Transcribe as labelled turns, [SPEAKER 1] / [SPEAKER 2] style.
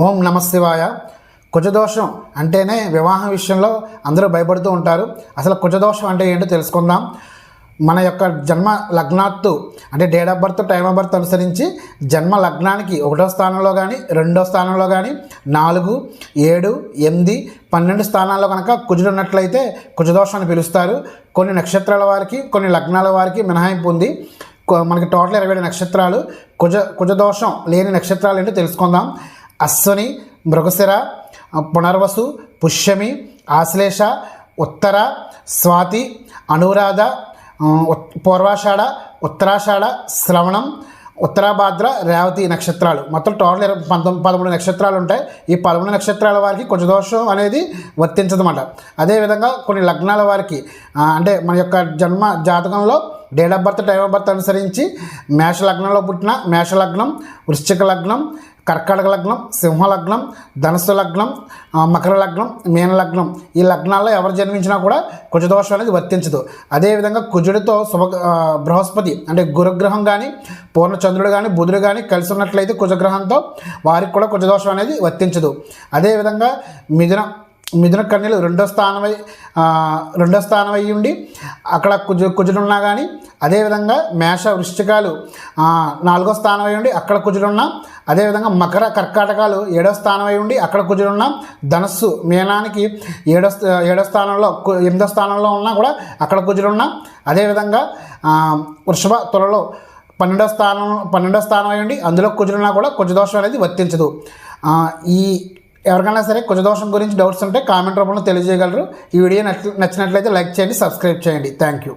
[SPEAKER 1] ఓం నమశివాయ కుజదోషం అంటేనే వివాహం విషయంలో అందరూ భయపడుతూ ఉంటారు. అసలు కుజదోషం అంటే ఏంటో తెలుసుకుందాం. మన యొక్క జన్మ లగ్నాత్తు అంటే date of birth time of birth అనుసరించి జన్మ లగ్నానికి ఒకటో స్థానంలో కానీ రెండో స్థానంలో కానీ నాలుగు ఏడు ఎనిమిది పన్నెండు స్థానాల్లో కనుక కుజుడు ఉన్నట్లయితే కుజదోషం అని పిలుస్తారు. కొన్ని నక్షత్రాల వారికి కొన్ని లగ్నాల వారికి మినహాయింపు ఉంది. మనకి టోటల్ ఇరవై ఏడు నక్షత్రాలు. కుజ కుజదోషం లేని నక్షత్రాలు ఏంటో తెలుసుకుందాం. అశ్వని మృగశిర పునర్వసు పుష్యమి ఆశ్లేష ఉత్తర స్వాతి అనురాధ ఉత్- పూర్వాషాఢ ఉత్తరాషాఢ శ్రవణం ఉత్తరాభాద్ర రేవతి నక్షత్రాలు. మొత్తం టోటల్ ఇరవై పంతొమ్మిది పదమూడు నక్షత్రాలు ఉంటాయి. ఈ పదమూడు నక్షత్రాల వారికి కొంచెం దోషం అనేది వర్తించదన్నమాట. అదేవిధంగా కొన్ని లగ్నాల వారికి అంటే మన యొక్క జన్మ జాతకంలో date of birth time of birth అనుసరించి మేష లగ్నంలో పుట్టిన మేష లగ్నం వృశ్చిక లగ్నం కర్కాటక లగ్నం సింహ లగ్నం ధనుసు లగ్నం మకర లగ్నం మీన లగ్నం. ఈ లగ్నాల్లో ఎవరు జన్మించినా కూడా కుజదోషం అనేది వర్తించదు. అదేవిధంగా కుజుడితో శుభ బృహస్పతి అంటే గురుగ్రహం కానీ పూర్ణచంద్రుడు కానీ బుధుడు కానీ కలిసి ఉన్నట్లయితే కుజగ్రహంతో వారికి కూడా కుజదోషం అనేది వర్తించదు. అదేవిధంగా మిథున మిథున కన్యలు రెండో స్థానమై రెండో స్థానం అయ్యి ఉండి అక్కడ కుజు కుజుడున్నా కానీ అదేవిధంగా మేష వృశ్చికాలు నాలుగో స్థానం అయి ఉండి అక్కడ కుజుడున్నా అదేవిధంగా మకర కర్కాటకాలు ఏడో స్థానం అయి ఉండి అక్కడ కుజుడున్నా ధనస్సు మీనానికి ఏడో ఏడో స్థానంలో ఎనిమిదో స్థానంలో ఉన్నా కూడా అక్కడ కుజుడున్నా అదేవిధంగా వృషభ త్వరలో పన్నెండో స్థానం పన్నెండో స్థానం అయ్యండి అందులో కుజులున్నా కూడా కుజదోషం అనేది వర్తించదు. ఈ ఎవరికైనా సరే కుజదోషం గురించి డౌట్స్ ఉంటే కామెంట్ రూపంలో తెలియజేయగలరు. ఈ వీడియో నచ్చినట్లయితే లైక్ చేయండి సబ్స్క్రైబ్ చేయండి. Thank you.